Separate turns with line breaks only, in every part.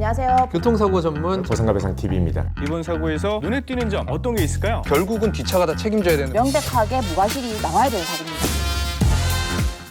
안녕하세요.
교통사고 전문
조선가 배상 TV입니다.
이번 사고에서 눈에 띄는 점 어떤 게 있을까요?
결국은 뒷차가 다 책임져야 되는
명백하게 무과실이 나와야 되는 사고입니다.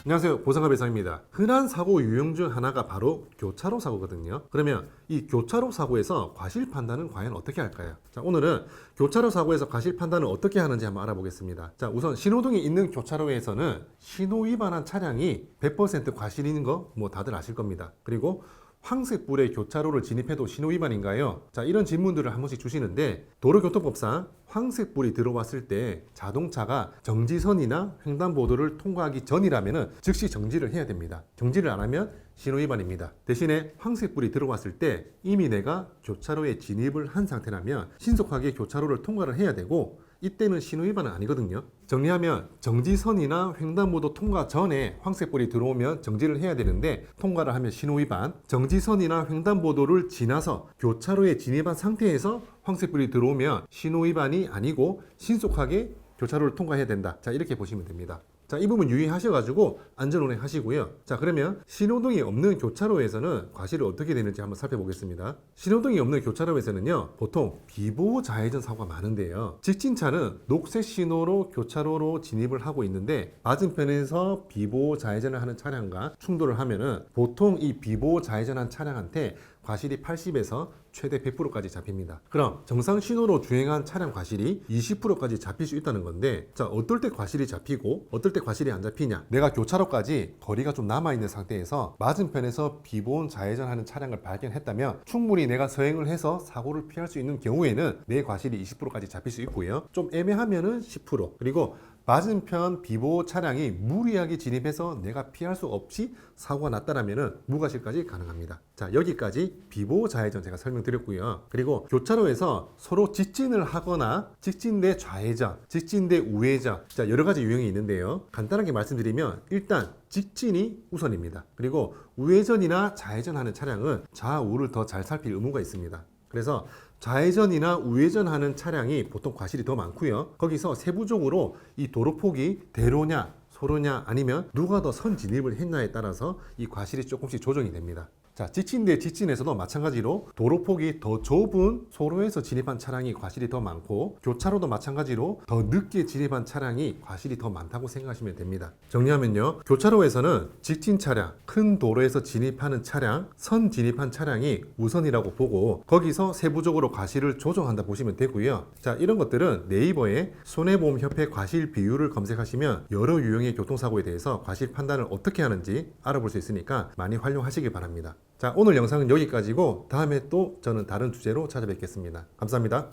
안녕하세요. 보상가 배상입니다. 흔한 사고 유형 중 하나가 바로 교차로 사고거든요. 그러면 이 교차로 사고에서 과실 판단은 과연 어떻게 할까요? 자, 오늘은 교차로 사고에서 과실 판단을 어떻게 하는지 한번 알아보겠습니다. 자, 우선 신호등이 있는 교차로에서는 신호 위반한 차량이 100% 과실인 거 뭐 다들 아실 겁니다. 그리고 황색불의 교차로를 진입해도 신호 위반인가요? 자, 이런 질문들을 한 번씩 주시는데 도로교통법상 황색불이 들어왔을 때 자동차가 정지선이나 횡단보도를 통과하기 전이라면 즉시 정지를 해야 됩니다. 정지를 안 하면 신호 위반입니다. 대신에 황색불이 들어왔을 때 이미 내가 교차로에 진입을 한 상태라면 신속하게 교차로를 통과를 해야 되고 이때는 신호 위반은 아니거든요. 정리하면 정지선이나 횡단보도 통과 전에 황색불이 들어오면 정지를 해야 되는데 통과를 하면 신호 위반. 정지선이나 횡단보도를 지나서 교차로에 진입한 상태에서 황색불이 들어오면 신호 위반이 아니고 신속하게 교차로를 통과해야 된다. 자, 이렇게 보시면 됩니다. 자, 이 부분 유의하셔가지고 안전운행 하시고요. 자, 그러면 신호등이 없는 교차로에서는 과실이 어떻게 되는지 한번 살펴보겠습니다. 신호등이 없는 교차로에서는요, 보통 비보호 좌회전 사고가 많은데요. 직진차는 녹색 신호로 교차로로 진입을 하고 있는데 맞은편에서 비보호 좌회전을 하는 차량과 충돌을 하면은 보통 이 비보호 좌회전한 차량한테 과실이 80에서 최대 100%까지 잡힙니다. 그럼 정상 신호로 주행한 차량 과실이 20%까지 잡힐 수 있다는 건데, 자, 어떨 때 과실이 잡히고, 어떨 때 과실이 안 잡히냐? 내가 교차로까지 거리가 좀 남아있는 상태에서 맞은편에서 비보온 좌회전하는 차량을 발견했다면 충분히 내가 서행을 해서 사고를 피할 수 있는 경우에는 내 과실이 20%까지 잡힐 수 있고요. 좀 애매하면은 10%. 그리고 맞은편 비보호 차량이 무리하게 진입해서 내가 피할 수 없이 사고가 났다라면 무과실까지 가능합니다. 자 여기까지 비보호 좌회전 제가 설명드렸고요. 그리고 교차로에서 서로 직진을 하거나 직진 대 좌회전, 직진 대 우회전, 자 여러 가지 유형이 있는데요. 간단하게 말씀드리면 일단 직진이 우선입니다. 그리고 우회전이나 좌회전하는 차량은 좌우를 더 잘 살필 의무가 있습니다. 그래서 좌회전이나 우회전하는 차량이 보통 과실이 더 많고요. 거기서 세부적으로 이 도로폭이 대로냐, 소로냐 아니면 누가 더 선 진입을 했냐에 따라서 이 과실이 조금씩 조정이 됩니다. 자, 직진 대 직진에서도 마찬가지로 도로폭이 더 좁은 소로에서 진입한 차량이 과실이 더 많고 교차로도 마찬가지로 더 늦게 진입한 차량이 과실이 더 많다고 생각하시면 됩니다. 정리하면요. 교차로에서는 직진 차량, 큰 도로에서 진입하는 차량, 선 진입한 차량이 우선이라고 보고 거기서 세부적으로 과실을 조정한다 보시면 되고요. 자, 이런 것들은 네이버에 손해보험협회 과실 비율을 검색하시면 여러 유형의 교통사고에 대해서 과실 판단을 어떻게 하는지 알아볼 수 있으니까 많이 활용하시기 바랍니다. 자, 오늘 영상은 여기까지고 다음에 또 저는 다른 주제로 찾아뵙겠습니다. 감사합니다.